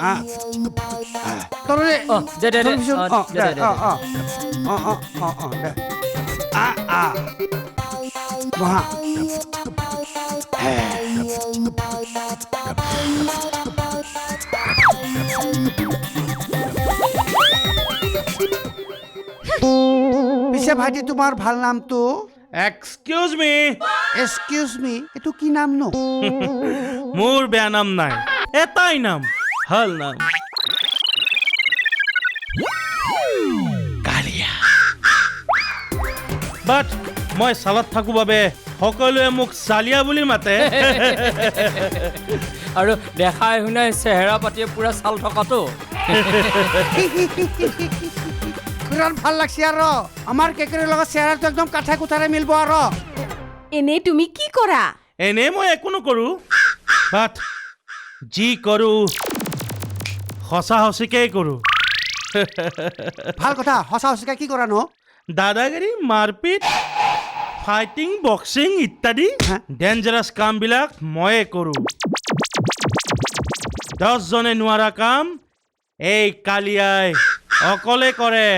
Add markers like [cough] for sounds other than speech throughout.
Ah. Ah. তৰলে দে দে দে ভাইটি তোমাৰ ভালো নামটো এক্সকিউজ মি এক্সকিউজ মি এইটো কি নাম নো? মোৰ বেয়া নাম নাই। এটাই নাম ভালো নাম। কালিয়া। বাট মই চালত থাকো বাবে সকলোৱে মোক চালিয়া বুলি মাতে। আৰু দেখাই শুনাই চেহেৰা পাতিয়ে পুৰা চাল থকাটো। [laughs] বিৰাট ভালো লাগছে আৰু। আমাৰ কেকেৰিৰ লগত চেহেৰাটো একদম কাঠে কুঠাৰে মিলিব আৰু। এনেই তুমি কি কৰা? এনেই মই একো নকৰোঁ। বাট যি কৰোঁ সঁচা সঁচিকেই কৰোঁ। ভালো কথা সঁচা সঁচাকৈ কি কৰা নো? দাদাগিৰি মাৰপিট ফাইটিং বক্সিং ইত্যাদি? ডেঞ্জাৰাছ কামবিলাক ময়ে কৰোঁ। দহজনে নোৱাৰা কাম এই কালিয়াই। অকলে কৰে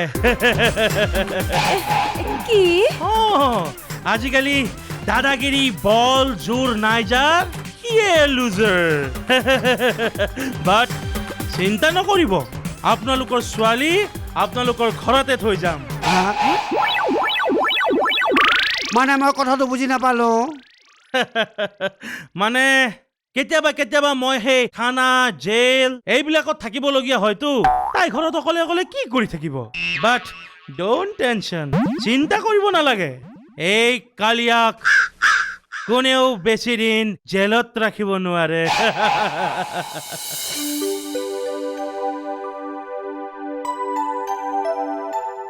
কি? অঁ, আজিকালি দাদাগিৰি বল জোৰ নাই যাৰ সিয়ে লুজাৰ বাট চিন্তা নকৰিব। আপোনালোকৰ ছোৱালী আপোনালোকৰ ঘৰতে থৈ যাম? মানে মই কথাটো বুজি নাপালো। মানে কেতিয়াবা কেতিয়াবা মই সেই থানা জেল এইবিলাকত থাকিবলগীয়া হয়তো। তাই ঘৰত অকলে অকলে কি কৰি থাকিব? বাট ডোণ্ট টেনশ্যন চিন্তা কৰিব নালাগে। এই কালিয়াক কোনেও বেছি দিন জেলত ৰাখিব নোৱাৰে।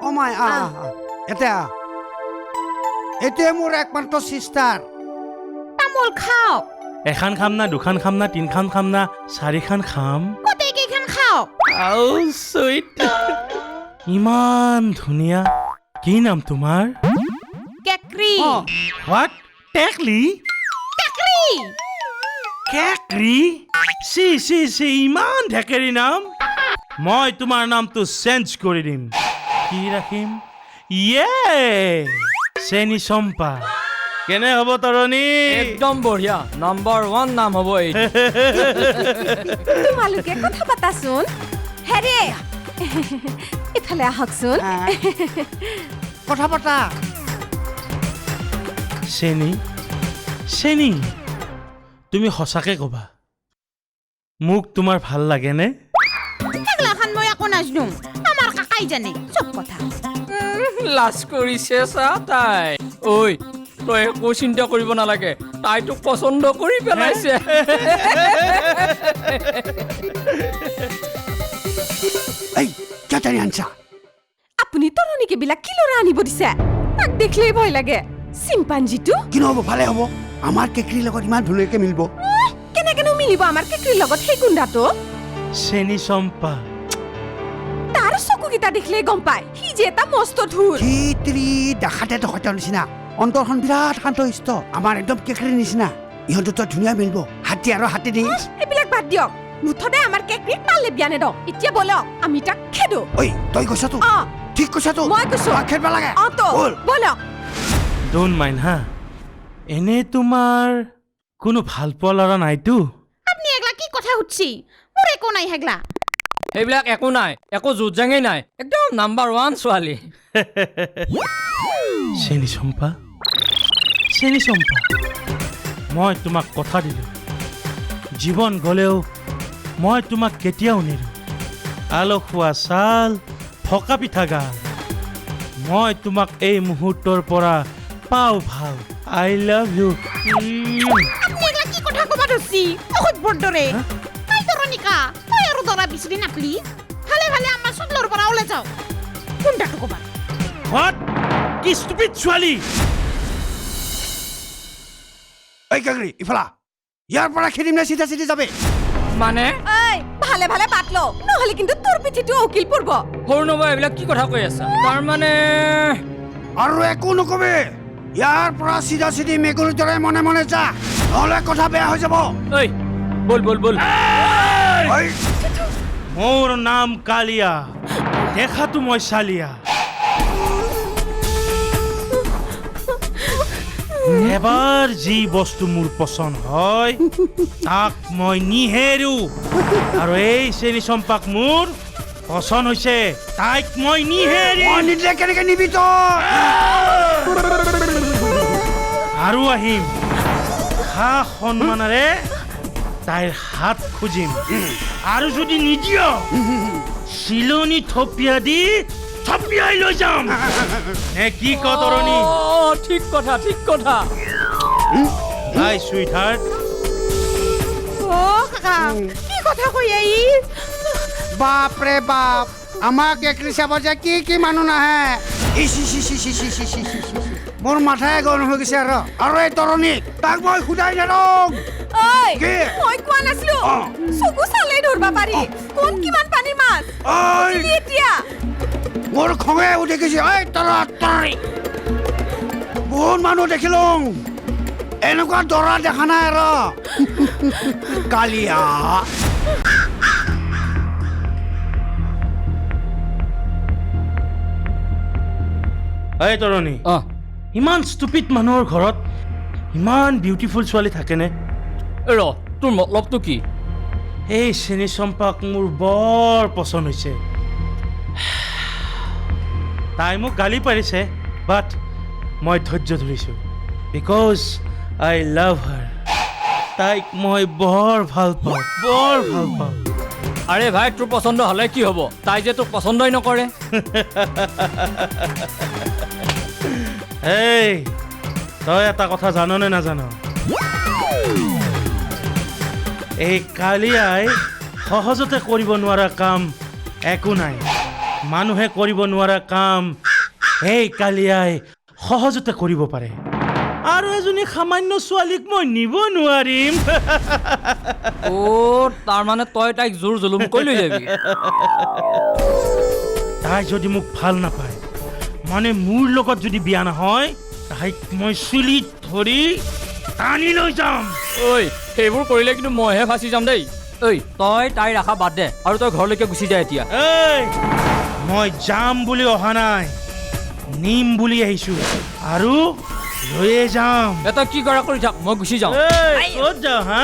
অ মাই আহ আহ, আহ। এতিয়া এইটোৱে মোৰ একমাত্ৰ চিষ্টাৰ তামোল খাওক। এখন খাম না দুখন খাম না তিনিখন খাম না চাৰিখন খাম। গোটেইকেইখন খাওক আও চুইট ইমান ধুনীয়া কি নাম কেকৰি অ হোৱাট টেকলি কেকৰি কেকৰি চি চি চি ইমান ঢেকেৰি নাম। মই তোমাৰ নামটো চেঞ্জ কৰি দিম। কি ৰাখিম ইয়ে চেনি চম্পা কেনে হ'ব তৰণী? একদম বঢ়িয়া। নাম্বাৰ ওৱান নাম হ'ব এই। তোমালোকে কথা পাতাচোন। হেৰে ইফালে আহকচোন। আহ। কথা পতা। চেনি? চেনি? তুমি সঁচাকে ক'বা। মোক তোমাৰ ভালো লাগেনে? সেইগিলাখান মই একো নাজনো। আমাৰ কাকাই জানে চব কথা। লাজ কৰিছে চা তাই। ঐ তই একো চিন্তা কৰিব নালাগে। তাই তোক পচন্দ কৰি পেলাইছে। এই কেটাৰি আনছা। আপুনি তৰণিকে বিলাক কি ল'ৰা আনিব দিছে? তাক দেখিলেই ভয় লাগে। চিম্পাঞ্জিটো? কিনো হ'ব ভালে হ'ব। আমাৰ কেকেৰিৰ লগত ইমান ধুনীয়াকৈ মিলিব। কেনেকেনো মিলিব আমাৰ কেকৰিৰ লগত সেই গুণ্ডাটো? চেনি চম্পা। তাৰ চকুকেইটা দেখিলেই গম পায়। সি যে এটা মস্ত ধুৰ। দেখাতে দখতৰ নিচিনা। অন্তৰখন বিৰাট শান্তশিষ্ট। আমাৰ একদম কেকেৰিৰ নিচিনা। ইহঁত দুটা ধুনীয়া মিলিব। হাতী আৰু হাতী দি এইবিলাক বাদ দিয়ক। মুঠতে আমাৰ কেকৰিক পালে বিয়া নেদক এতিয়া বলক আমি তাক খেদো। ঐ তই কৈছাতো অ। ঠিক কৈছাতো মই কৈছো। খেদবা লাগে। অ তো। ব'ল। বলক ডোণ্ট মাইণ্ড হা? এনে তোমাৰ কোনো ভালো পোৱা ল'ৰা নাইতো? আপনি এগলা কি কথা সুধছি? মোৰ একো নাই হেগলা। সেইবিলাক একো নাই। একো যুঁজ জাঙেই নাই। একদম নাম্বাৰ ওৱান ছোৱালী। [laughs] চেনি চম্পা? চেনি চম্পা মই তোমাক কথা দিলোঁ। জীৱন গ'লেও মই তোমাক কেতিয়াও নেৰোঁ আলসুৱা ছাল ফকা পিঠা গাল। মই তোমাক এই মুহূৰ্তৰ পৰা পাওঁ ভালো। I love you. কি ষ্টুপিড ছোৱালী? ঐ কেকেৰি ইফালা ইয়াৰ পৰা খেদিম না চিধা চিধি যাবে। মানে? ঐ ভালে ভালে বাট ল নহ'লে কিন্তু তোৰ পিঠিটো উকিল পৰিব সৰু নবা এইবিলাক কি কথা কৈ আছা? তাৰমানে আৰু একো নকবি। ইয়াৰ পৰা চিধা চিধি মেকুৰীৰ দৰে মনে মনে যা। নহ'লে কথা বেয়া হৈ যাব। ঐ বল বল বল। ঐ, মোৰ নাম কালিয়া। দেখাতো মই চালিয়া। এবাৰ যি বস্তু মোৰ পচন্দ হয় তাক মই নিহেৰো। আৰু এই চেনি চম্পাক মোৰ পচন্দ হৈছে তাইক মই নিহেৰিম মই নিদিলে কেনেকে নিবি তই? আৰু আহিম। সা সন্মানেৰে তাইৰ হাত খুজিম। আৰু যদি নিদিয় চিলনি থপিয়া দি থাপিয়াই লই যাম। এ কি কতরনি ঠিক কথা ঠিক কথা। হাই সুইট কি কথা কৈ আই বাপ রে বাপ আমাক একরি চাব যে কি কি মানুহ নাহে মোৰ মাথাই গৰম হৈ গৈছে আৰু আৰু এই তৰণী তাক মই সোধাই নেদওঁ মই চকু চালেই ধৰিব পাৰি। কোন কিমান পানী মাছ? এতিয়া? মোৰ খঙে উঠি গৈছে। ঐ তৰ বহুত মানুহ দেখিলোঁ। এনেকুৱা দৰা দেখা নাই আৰু কালিয়া। এই তৰণী অ। ইমান ষ্টুপিড মানুহৰ ঘৰত ইমান বিউটিফুল ছোৱালী থাকেনে? এই ৰ তোৰ মতলবটো কি? এই চেনি চম্পাক মোৰ বৰ পচন্দ হৈছে। তাই মোক গালি পাৰিছে বাট মই ধৈৰ্য ধৰিছোঁ। বিকজ আই লাভ হাৰ তাইক মই বৰ ভালো পাওঁ বৰ ভালো পাওঁ। আৰে ভাই তোৰ পচন্দ হ'লে কি হ'ব? তাই যে তোক পচন্দই নকৰে। এই তই এটা কথা জাননে নাজান? এই কালিয়াই সহজতে কৰিব নোৱাৰা কাম একো নাই। মানুহে কৰিব নোৱাৰা কাম। এই কালিয়াই সহজতে কৰিব পাৰে। আৰু এজনী সামান্য ছোৱালীক মই নিব নোৱাৰিম। অ' তাৰমানে তই তাইক জোৰ জুলুম কৰি লৈ যাবি। তাই যদি মোক ভালো নাপায় মানে মোৰ লগত যদি বিয়া নহয় তাইক মই চুলিত ধৰি টানি লৈ যাম। ঐ সেইবোৰ কৰিলে কিন্তু মইহে ফাঁচি যাম দেই। ঐ তই তাইৰ আশা বাদ দে আৰু তই ঘৰলৈকে গুচি যা এতিয়া। মই যাম বুলি অহা নাই। নিম বুলি আহিছো। আৰু লৈয়ে যাম। এটা কি কৰা কৰি থাক মই গুচি যাওঁ। ক'ত যাওঁ হা?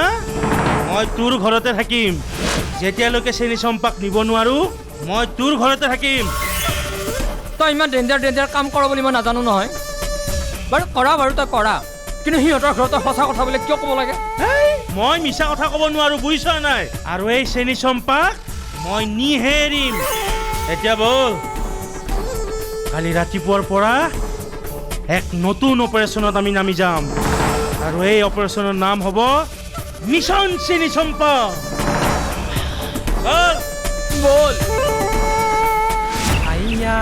মই তোৰ ঘৰতে থাকিম। যেতিয়ালৈকে চেনি চম্পাক নিব নোৱাৰো মই তোৰ ঘৰতে থাকিম। তই ইমান ডেঞ্জাৰ ডেঞ্জাৰ কাম কৰ বুলি মই নাজানো নহয়। বাৰু কৰা বাৰু তই কৰা। কিন্তু সিহঁতৰ ঘৰত সঁচা কথা বোলে কিয় ক'ব লাগে? মই মিছা কথা ক'ব নোৱাৰো বুজিছ নাই? আৰু এই চেনি চম্পাক মই নিহে এৰিম এতিয়া বল। কালি ৰাতিপুৱাৰ পৰা এক নতুন অপাৰেশ্যনত আমি নামি যাম। আৰু এই অপাৰেশ্যনৰ নাম হ'ব মিছন চেনি চম্পা বল। বল। আইয়া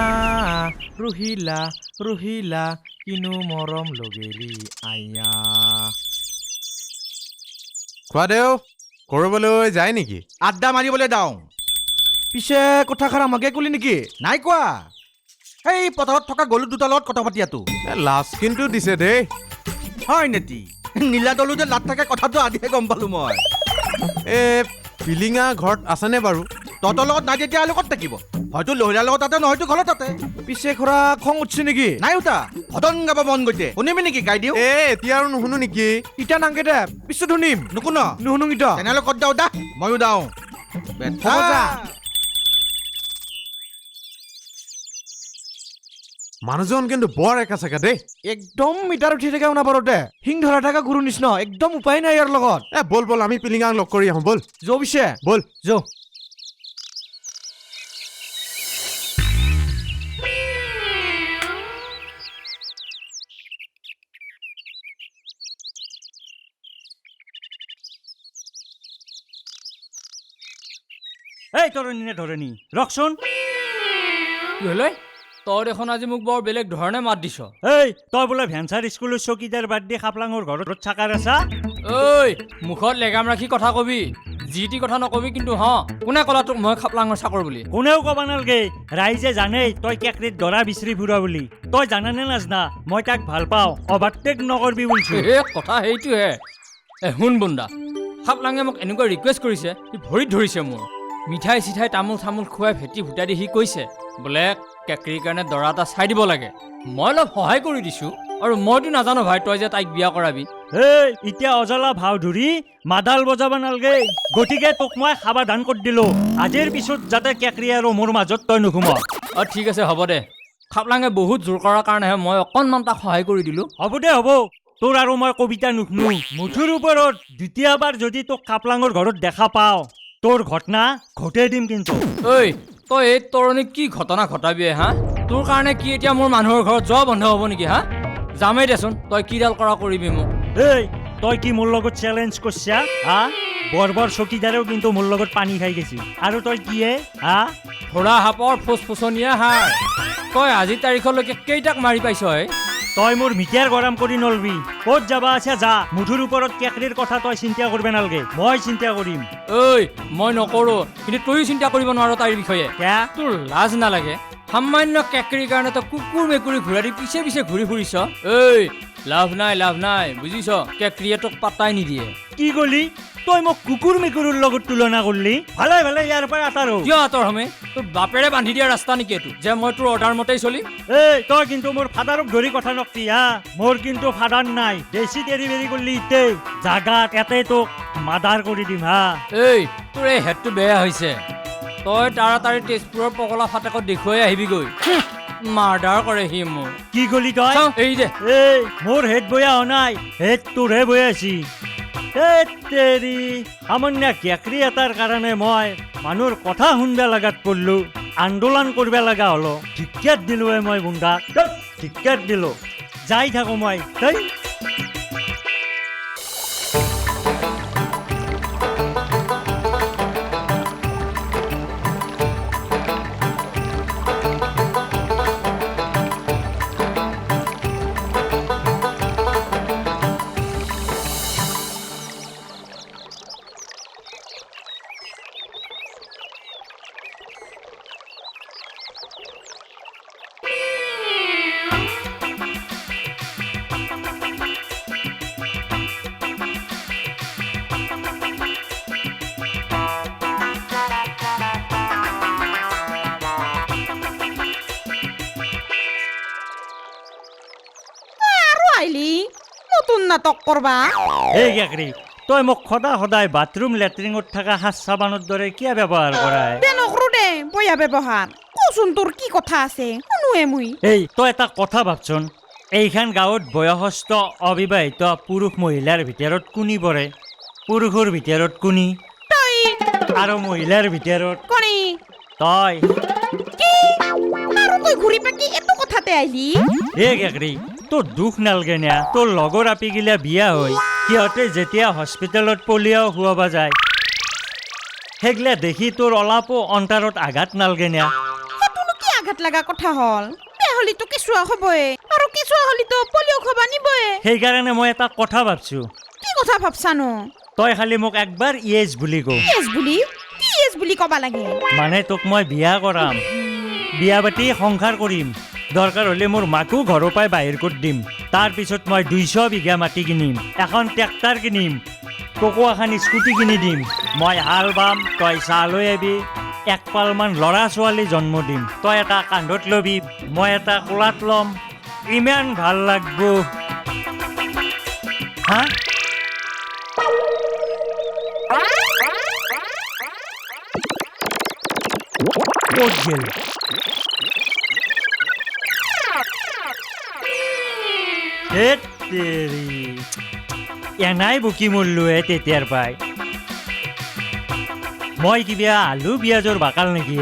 ৰহিলা ৰহিলা কিনো মৰম লগেলি আইয়া। খোৱাদেউ কৰবলৈ যায় নেকি? আড্ডা মাৰিবলৈ যাওঁ। পিছে কথাষাৰ আমাকে ক'লি নেকি? নাই কোৱা। এই পথাৰত থকা গলু দুটাৰ লগত কথা পাতিয়াতো লাজ কিন্তু দিছে দেই। হয় নেতি নীলা দলো যে লাট থাকে কথাটো আজিহে গম পালো মই। এ পিলিঙা ঘৰত আছেনে বাৰু? তহঁতৰ লগত নাই তেতিয়া লগত থাকিব? হয়তো লহিৰাৰ লগত তাতে নহয়তো ঘৰত তাতে। পিছে খুৰা খং উঠছে নেকি? নাই উঠা। ভদন গাব মন গৈছে। শুনিবি নেকি গাই দিওঁ এ এতিয়া আৰু নুশুনো নেকি? ইটা নাংগে দে পিছত শুনিম। নুশুন। নুশুনো ইটা। তেনেহ'লে ক'ত যাওঁ? দা ময়ো যাওঁ। মানুহজন কিন্তু বৰ একা চেকা দেই। একদম মিটাৰ উঠি থাকে অনাবাৰতে হিং ধৰা থকা গুৰু নিচিনা একদম উপায় নাই ইয়াৰ লগত। এ ব'ল ব'ল আমি পিলিঙাক লগ কৰি আহোঁ ব'ল। যৌ পিছে। ব'ল। যৌ এই তৰণী নে ধৰণী ৰখচোন। কি হ'লে তই দেখোন আজি মোক বৰ বেলেগ ধৰণে মাত দিছ। এই তই বোলে ভেঞ্চাৰ স্কুলৰ চকীদাৰ বাদ দি খাপলাঙৰ ঘৰত চাকাৰ আছা? ঐ মুখত লেগাম ৰাখি কথা কবি। যি টি কথা নকবি কিন্তু হ কোনে ক'লা তোক মই খাপলাঙৰ চাকৰ বুলি? কোনেও ক'ব নালগে। ৰাইজে জানেই তই কেকৰিত দৰা বিচাৰি ফুৰা বুলি। তই জানানে নাজনা মই তাক ভালো পাওঁ। অভাৰটেক নকৰবি বুলিছো এ কথা সেইটোহে। এ শুন বুন্দা খাপলাঙে মোক এনেকুৱা ৰিকুৱেষ্ট কৰিছে সি ভৰিত ধৰিছে মোৰ। মিঠাই চিঠাই তামোল চামোল খুৱাই ভেটি ভুটাই দি সি কৈছে বোলে কেকৰিৰ কাৰণে দৰা এটা চাই দিব লাগে। মই অলপ সহায় কৰি দিছোঁ আৰু মইতো নাজানো ভাই তই যে তাইক বিয়া কৰাবি। এই এতিয়া অজলা ভাও ধৰি মাদাল বজাব নালগে গতিকে তোক মই সাৱধান কৰি দিলো। আজিৰ পিছত যাতে কেকৰি আৰু মোৰ মাজত তই নুসুমাৱ অঁ ঠিক আছে হ'ব দে। খাপলাঙে বহুত জোৰ কৰাৰ কাৰণেহে মই অকণমান তাক সহায় কৰি দিলোঁ। হ'ব দে হ'ব। তোৰ আৰু মই কবিতা নুশুনো। মুঠুৰ ওপৰত দ্বিতীয়বাৰ যদি তোক কাপলাঙৰ ঘৰত দেখা পাওঁ তোৰ ঘটনা ঘটাই দিম কিন্তু। ঐ তই এই তৰণীক কি ঘটনা ঘটাবি হা? তোৰ কাৰণে কি এতিয়া মোৰ মানুহৰ ঘৰত যোৱা বন্ধ হ'ব নেকি হা? যামেই দেচোন তই কিডাল কৰা কৰিবি মোক। এই তই কি মোৰ লগত চেলেঞ্জ কৰিছা হা? বৰবৰ চকীদাৰেও কিন্তু মোৰ লগত পানী খাই গৈছিল। আৰু তই কিয়ে হা? ঘোঁৰা সাপৰ ফুচফুচনীয়া সাৰ। তই আজি তাৰিখলৈকে কেইটাক মাৰি পাইছ হে তই মোৰ মিঠাৰ গৰম কৰি নলবি। ক'ত যাবা আছে যা। মুঠুৰ ওপৰত কেকৰিৰ কথা তই চিন্তা কৰিব নালাগে। মই চিন্তা কৰিম। ঐ মই নকৰোঁ। কিন্তু তয়ো চিন্তা কৰিব নোৱাৰ তাইৰ বিষয়ে। তোৰ লাজ নালাগে। সামান্য কেকৰিৰ কাৰণে তই কুকুৰ মেকুৰী ঘূৰা দি পিছে পিছে ঘূৰি ফুৰিছ। ঐ লাভ নাই লাভ নাই। বুজিছ? কেকৰিয়ে তোক পাত্তাই নিদিয়ে। কি কলি? তই মোক কুকুৰ মেকুৰীৰ লগত তুলনা কৰিলি? ভালে ভালে ইয়াৰ পৰা আঁতাৰো। কিয় আঁতৰ হমে? তোৰ বাপেৰে বান্ধি দিয়া ৰাস্তা নেকি এইটো? যে মই তোৰ অৰ্ডাৰ মতেই চলিম এই তই কিন্তু মোৰ ফাদাৰক ধৰি কথা নকবি হা? মোৰ কিন্তু ফাদাৰ নাই। বেছি দেৰি বেৰি কৰিলি ইতেই। জাগাত এতে তোক মাদাৰ কৰি দিম হা? এই তোৰ এই হেডটো বেয়া হৈছে। তই তাৰাতাৰি তেজপুৰৰ পগলা ফাটেকত দেখুৱাই আহিবিগৈ। মাৰ্ডাৰ কৰে সি মোক কি কলি তই? এই যে এই মোৰ হেড বয়া হোৱা নাই। হেড তোৰহে বয়া তেৰি সামান্য কেকৰি এটাৰ কাৰণে মই মানুহৰ কথা শুনব লগাত পৰিলোঁ আন্দোলন কৰিব লগা হলো। টিকেট দিলোঁ মই বুন্দাক টিকেট দিলো। যাই থাকো মই তই নাটক কৰবা? এই কেকৰি তই মোক সদায় সদায় বাথৰুম লেট্ৰিঙত থকা সাজ চাবানৰ দৰে কিয় ব্যৱহাৰ কৰাই? দে নকৰো দে বয়া ব্যৱহাৰ। কচোন তোৰ কি কথা আছে? শুনোৱে মই। এই তই এটা কথা ভাবচোন। এইখন গাঁৱত বয়সস্থ অবিবাহিত পুৰুষ মহিলাৰ ভিতৰত কোনি পৰে? পুৰুষৰ ভিতৰত কোনি? তই। আৰু মহিলাৰ ভিতৰত? কণী তই। আৰু তই ঘূৰি পাকি এইটো কথাতে আহিলি? এ কেকৰি তোৰ দুখ নালগে না তোৰ লগৰ আপিগিলা বিয়া হৈ সিহঁতে যেতিয়া হস্পিটেলত পলিঅ' খুৱাব যায়। সেইগিলা দেখি তোৰ অলপো অন্তাৰত আঘাত নালগে না কি আঘাত লগা কথা হ'ল? বিয়া হলিতো কেঁচুৱা হ'বই আৰু কেঁচুৱা হলিতো পলিঅ' খাব নিবই সেইকাৰণে মই এটা কথা ভাবছ। কি কথা ভাবছানো? তই খালি মোক একবাৰ ইয়েজ বুলি কওঁ ইয়েছ বুলি? কি ইয়েছ বুলি ক'বা লাগে? মানে তোক মই বিয়া কৰাম। বিয়া পাতি সংসাৰ কৰিম। দৰকাৰ হ'লে মোৰ মাকো ঘৰৰ পৰাই বাহিৰ কৰি দিম। তাৰপিছত মই দুইশ বিঘা মাটি কিনিম, এখন ট্ৰেক্টাৰ কিনিম তোকো এখন স্কুটি কিনি দিম। মই হাল বাম, তই চাহ লৈ আহিবি এক পালমান ল'ৰা ছোৱালী জন্ম দিম। তই এটা কান্ধত ল'বি, মই এটা কোলাত ল'ম। ইমান ভালো লাগব। হা? ধেৎ তেৰি এনাই বকি মৰলোৱে তেতিয়াৰ পৰাই মই কিবা আলু পিঁয়াজৰ বাকাল নেকি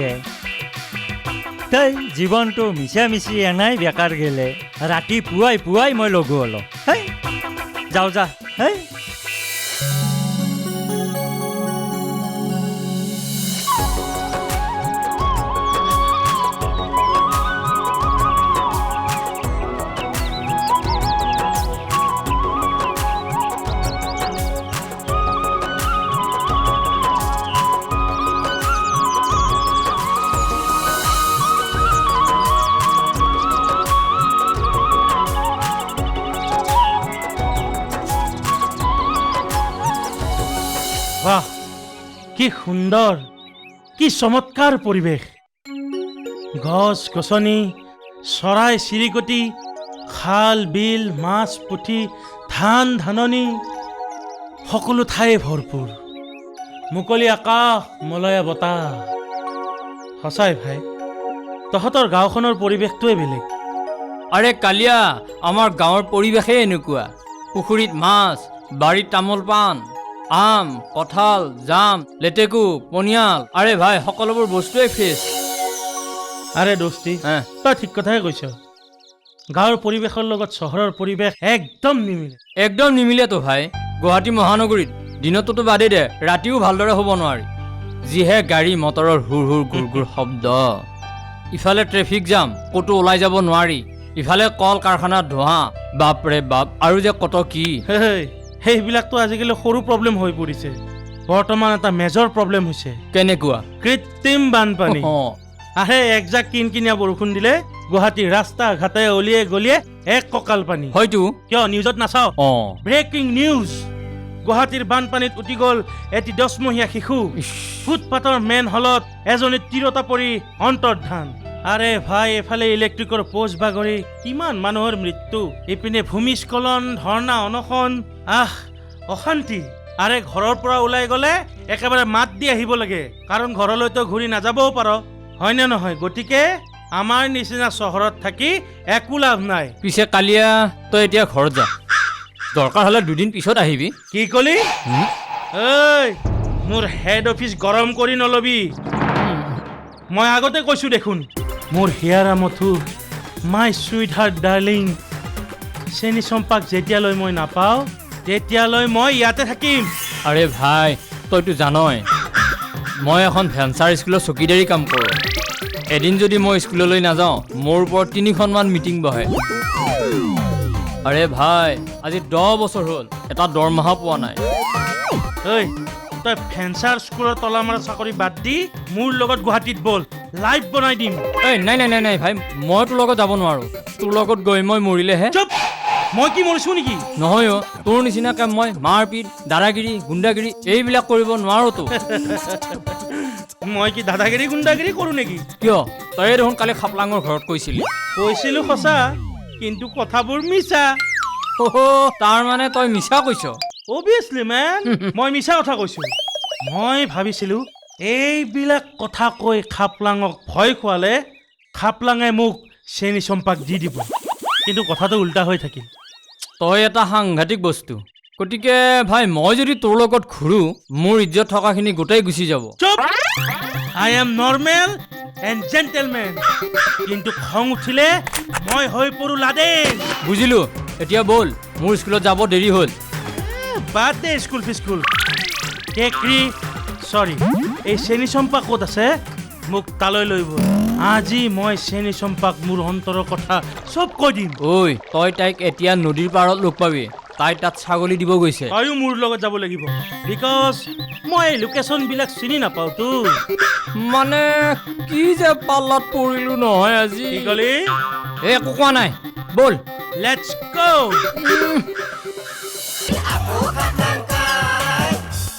তাই জীৱনটো মিছা মিছি এনাই বেকাৰ গেলে ৰাতি পুৱাই পুৱাই মই লগো হ'লোঁ হেই যাওঁ যা হেই কি সুন্দৰ, কি চমৎকাৰ পৰিৱেশ। গছ, গছনি, চৰাই, চিৰিকটি, খাল, বিল, মাছ, পুঠি, ধান, ধাননি, সকলো ঠাই ভৰপূৰ। মুকলি আকাশ, মলয়া বতাহ। সঁচাই ভাই, তহঁতৰ গাঁওখনৰ পৰিৱেশটোৱে বেলেগ। আৰে কালিয়া, আমাৰ গাঁৱৰ পৰিৱেশেই এনেকুৱা। পুখুৰীত মাছ, বাৰীত তামোল পাণ। আম কঁঠাল জাম লেটেকু পনিয়াল। আৰে ভাই সকলোবোৰ বস্তুৱেই ফ্ৰেছ আৰে দোস্তি তই ঠিক কথাই কৈছ। গাঁৱৰ পৰিৱেশৰ লগত চহৰৰ পৰিৱেশ একদম নিমিলে। একদম নিমিলেতো ভাই। গুৱাহাটী মহানগৰীত দিনততো বাদেই দে ৰাতিও ভালদৰে হ'ব নোৱাৰি। যিহে গাড়ী মটৰৰ হুৰ হুৰ গুৰ গুৰ শব্দ। ইফালে ট্ৰেফিক জাম ক'তো ওলাই যাব নোৱাৰি। ইফালে কল কাৰখানাৰ ধোঁৱা। বাপৰে বাপ আৰু যে কত কি। সেইবিলাকতো আজিকালি সৰু প্ৰব্লেম হৈ পৰিছে। বৰ্তমান এটা মেজৰ প্ৰব্লেম হৈছে। কেনেকুৱা? কৃত্ৰিম বানপানী। আহে একজাক কিন কিনিয়া বৰষুণ দিলে গুৱাহাটীৰ ৰাস্তা ঘাটে অলিয়ে গলিয়ে এক কঁকাল পানী। হয়তো। কিয় নিউজত নাচাও? অঁ ব্ৰেকিং নিউজ গুৱাহাটীৰ বানপানীত উটি গ'ল এটি দহমহীয়া শিশু। ফুটপাথৰ মেন হলত এজনী তিৰতা পৰি অন্তৰ্ধান। আৰে ভাই এফালে ইলেক্ট্ৰিকৰ পোষ্ট বাগৰি কিমান মানুহৰ মৃত্যু। ইপিনে ভূমিস্খলন ধৰ্ণা অনশন আহ অশান্তি। আৰে ঘৰৰ পৰা ওলাই গ'লে একেবাৰে মাত দি আহিব লাগে। কাৰণ ঘৰলৈতো ঘূৰি নাযাবও পাৰ। হয়নে নহয়? গতিকে আমাৰ নিচিনা চহৰত থাকি একো লাভ নাই। পিছে কালিয়া তই এতিয়া ঘৰত যা। দৰকাৰ হ'লে দুদিন পিছত আহিবি। কি কলি? ঐ মোৰ হেড অফিচ গৰম কৰি নলবি। মই আগতে কৈছো দেখোন। মোৰ হিয়াৰা মথু মাই চুইট হাৰ্ট ডাৰ্লিং চেনি চম্পাক যেতিয়ালৈ মই নাপাওঁ তেতিয়ালৈ মই ইয়াতে থাকিম। আৰে ভাই তইতো জানই মই এখন ভেঞ্চাৰ স্কুলৰ চকীদাৰী কাম কৰোঁ। এদিন যদি মই স্কুললৈ নাযাওঁ মোৰ ওপৰত তিনিখনমান মিটিং বহে। আৰে ভাই আজি দহ বছৰ হ'ল এটা দৰমহা পোৱা নাই। ঐ তই ফেঞ্চাৰ স্কুলৰ তলা মৰা চাকৰি বাদ দি মোৰ লগত গুৱাহাটীত বল। লাইভ বনাই দিম। এই নাই নাই নাই নাই ভাই মই তোৰ লগত যাব নোৱাৰোঁ। তোৰ লগত গৈ মই মৰিলেহে। চুপ! মই কি মৰিছো নেকি? নহয় অ' তোৰ নিচিনাকৈ মই মাৰপিট দাদাগিৰি গুণ্ডাগিৰি এইবিলাক কৰিব নোৱাৰোঁতো মই কি দাদাগিৰি গুণ্ডাগিৰি কৰোঁ নেকি? কিয়? তয়ে দেখোন কালি খাপলাঙৰ ঘৰত কৈছিলি। কৈছিলো সঁচা কিন্তু কথাবোৰ মিছা। অহ' তাৰ মানে তই মিছা কৈছ। অভিয়াছলি মেন মই মিছা কথা কৈছো। মই ভাবিছিলো এইবিলাক কথা কৈ খাপলাঙক ভয় খোৱালে খাপলাঙে মোক চেনি চম্পাক দি দিব। কিন্তু কথাটো উল্টা হৈ থাকিল। তই এটা সাংঘাতিক বস্তু। গতিকে ভাই মই যদি তোৰ লগত ঘূৰোঁ মোৰ ইজ্জত থকাখিনি গোটেই গুচি যাব। I am normal and gentleman কিন্তু খং উঠিলে মই হৈ পৰো লাদেন। বুজিলোঁ। এতিয়া ব'ল মোৰ স্কুলত যাব দেৰি হ'ল। বাদ দে স্কুল ফিস্কুল। কেকৰি চৰি এই চেনি চম্পা ক'ত আছে? মোক তালৈ লৈ গ'ল আজি মই চেনি চম্পাক মোৰ অন্তৰৰ কথা চব কৈ দিম। ঐ তই তাইক এতিয়া নদীৰ পাৰত লগ পাবি। তাই তাত ছাগলী দিব গৈছে। তয়ো মোৰ লগত যাব লাগিব। বিকজ মই এই লোকেশ্যনবিলাক চিনি নাপাওঁতো মানে কি যে পাল্লাত পৰিলোঁ নহয় আজি। কি ক'লি? এই একো কোৱা নাই। ব'ল। লেটছ গ'